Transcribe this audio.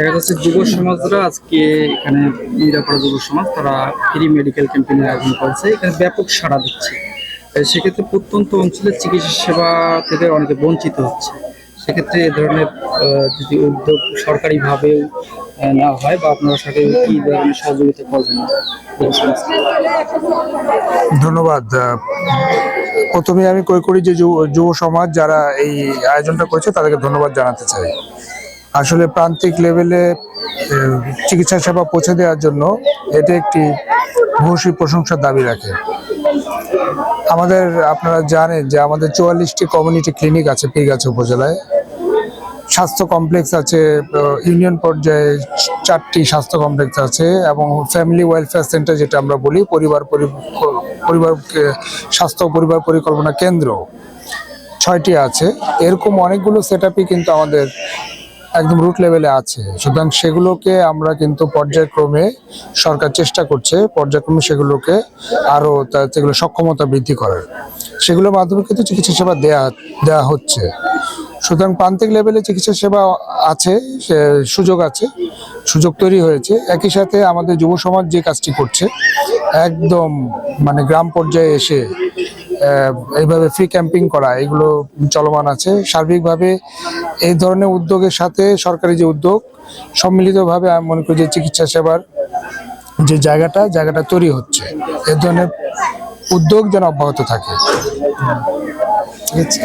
দেখা যাচ্ছে যুব সমাজরা আজকে এখানে নিরাপড়া যুব সমাজ, তারা ফ্রি মেডিকেল ক্যাম্পেইনের আয়োজন করেছে। এখানে ব্যাপক সাড়া দিচ্ছে। সেক্ষেত্রে প্রত্যন্ত অঞ্চলের চিকিৎসা সেবা থেকে অনেকে বঞ্চিত হচ্ছে। সেক্ষেত্রে এ ধরনের যদি উদ্যোগ সরকারিভাবে নেওয়া হয় বা আপনারা সরকারি কী ধরনের সহযোগিতা করবেন ধন্যবাদ। প্রথমে আমি কই করি যে যুব সমাজ যারা এই আয়োজনটা করেছে, তাদেরকে ধন্যবাদ জানাতে চাই। আসলে প্রান্তিক লেভেলে চিকিৎসা সেবা পৌঁছে দেওয়ার জন্য এটা একটি ভূয়সী প্রশংসার দাবি রাখে। আমাদের আপনারা জানেন যে আমাদের চুয়াল্লিশটি কমিউনিটি ক্লিনিক আছে পীরগাছা উপজেলায়। স্বাস্থ্য কমপ্লেক্স আছে ইউনিয়ন পর্যায়ে চারটি স্বাস্থ্য কমপ্লেক্স আছে এবং ফ্যামিলি ওয়েলফেয়ার সেন্টার যেটা আমরা বলি, পরিবার পরি- পরিবার স্বাস্থ্য পরিবার পরিকল্পনা কেন্দ্র ছয়টি আছে। এরকম অনেকগুলো সেট কিন্তু আমাদের একদম রুট লেভেলে আছে। সুতরাং সেগুলোকে আমরা কিন্তু পর্যায়ক্রমে সরকার চেষ্টা করছে, পর্যায়ক্রমে সেগুলোকে আরও তা- সেগুলো সক্ষমতা বৃদ্ধি করার। সেগুলোর মাধ্যমে কিন্তু চিকিৎসা সেবা দেয়া দেওয়া হচ্ছে। সুতরাং প্রান্তিক লেভেলে চিকিৎসা সেবা আছে সুযোগ আছে, সুযোগ তৈরি হয়েছে। একই সাথে আমাদের যুব সমাজ যে কাজটি করছে, একদম মানে গ্রাম পর্যায়ে এসে এইভাবে ফ্রি ক্যাম্পিং করা, এগুলো চলমান আছে। সার্বিকভাবে এই ধরনের উদ্যোগের সাথে সরকারি যে উদ্যোগ, সম্মিলিতভাবে আমি মনে করি যে চিকিৎসা সেবার যে জায়গাটা জায়গাটা তৈরি হচ্ছে। এ ধরনের উদ্যোগ যেন অব্যাহত থাকে। ঠিক আছে।